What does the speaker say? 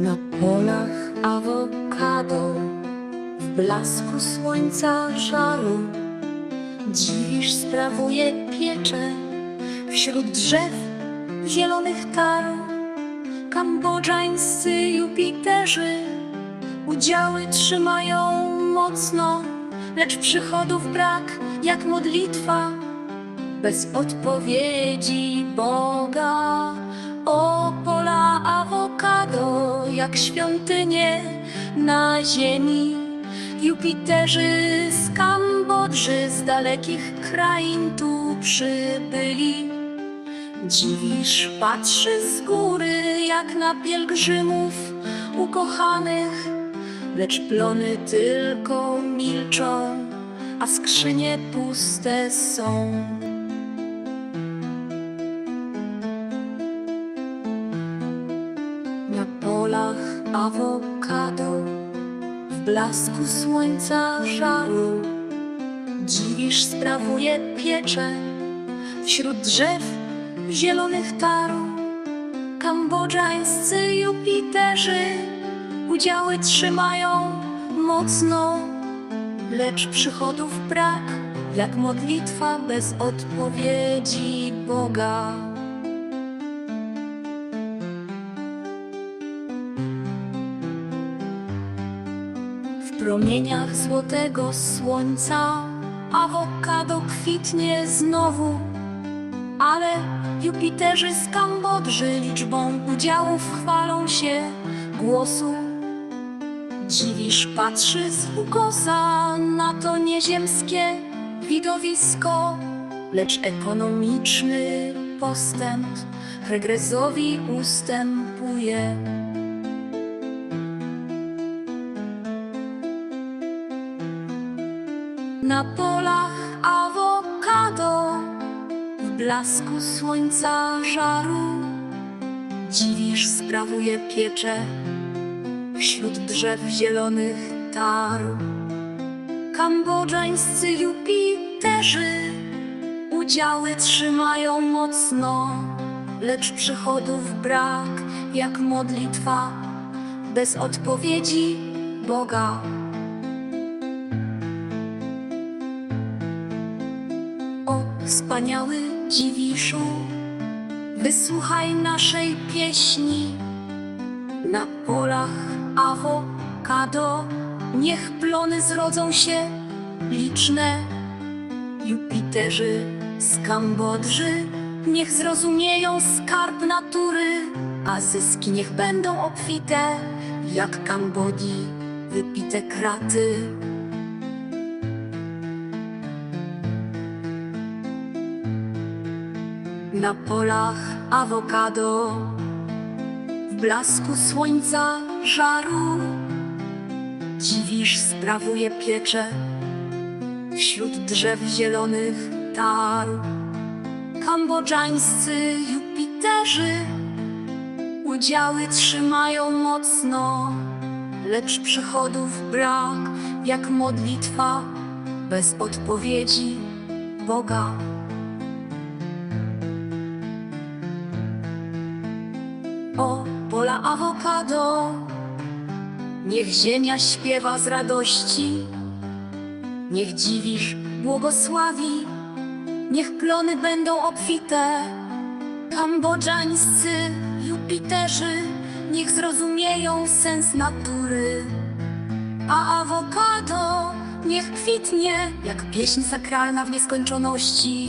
Na polach awokado, w blasku słońca żaru, dziwisz sprawuje piecze wśród drzew zielonych taru. Kambodżańscy Jupiterzy udziały trzymają mocno, lecz przychodów brak jak modlitwa bez odpowiedzi Boga. Jak świątynie na ziemi. Jupiterzy z Kambodży, z dalekich krain tu przybyli. Dziwisz, patrzy z góry, jak na pielgrzymów ukochanych, lecz plony tylko milczą, a skrzynie puste są. Polach awokado, w blasku słońca żaru, dziwisz, sprawuje piecze wśród drzew zielonych taru. Kambodżańscy Jupiterzy udziały trzymają mocno, lecz przychodów brak, jak modlitwa bez odpowiedzi Boga. Promieniach złotego słońca awokado kwitnie znowu, ale Jupiterzy z Kambodży liczbą udziałów chwalą się głosu. Dziwisz, patrzy z ukosa na to nieziemskie widowisko, lecz ekonomiczny postęp regresowi ustępuje. Na polach awokado, w blasku słońca żaru, dziwisz, sprawuje piecze wśród drzew zielonych taru. Kambodżańscy Jupiterzy udziały trzymają mocno, lecz przychodów brak, jak modlitwa bez odpowiedzi Boga. Wspaniały dziwiszu, wysłuchaj naszej pieśni. Na polach awokado niech plony zrodzą się liczne. Jupiterzy z Kambodży niech zrozumieją skarb natury, a zyski niech będą obfite jak Kambodii wypite kraty. Na polach awokado, w blasku słońca żaru, dziwisz, sprawuje piecze wśród drzew zielonych taru. Kambodżańscy Jupiterzy udziały trzymają mocno, lecz przychodów brak, jak modlitwa bez odpowiedzi Boga. O pola awokado, niech ziemia śpiewa z radości, niech dziwisz, błogosławi, niech plony będą obfite. Kambodżańscy Jupiterzy, niech zrozumieją sens natury, a awokado niech kwitnie jak pieśń sakralna w nieskończoności.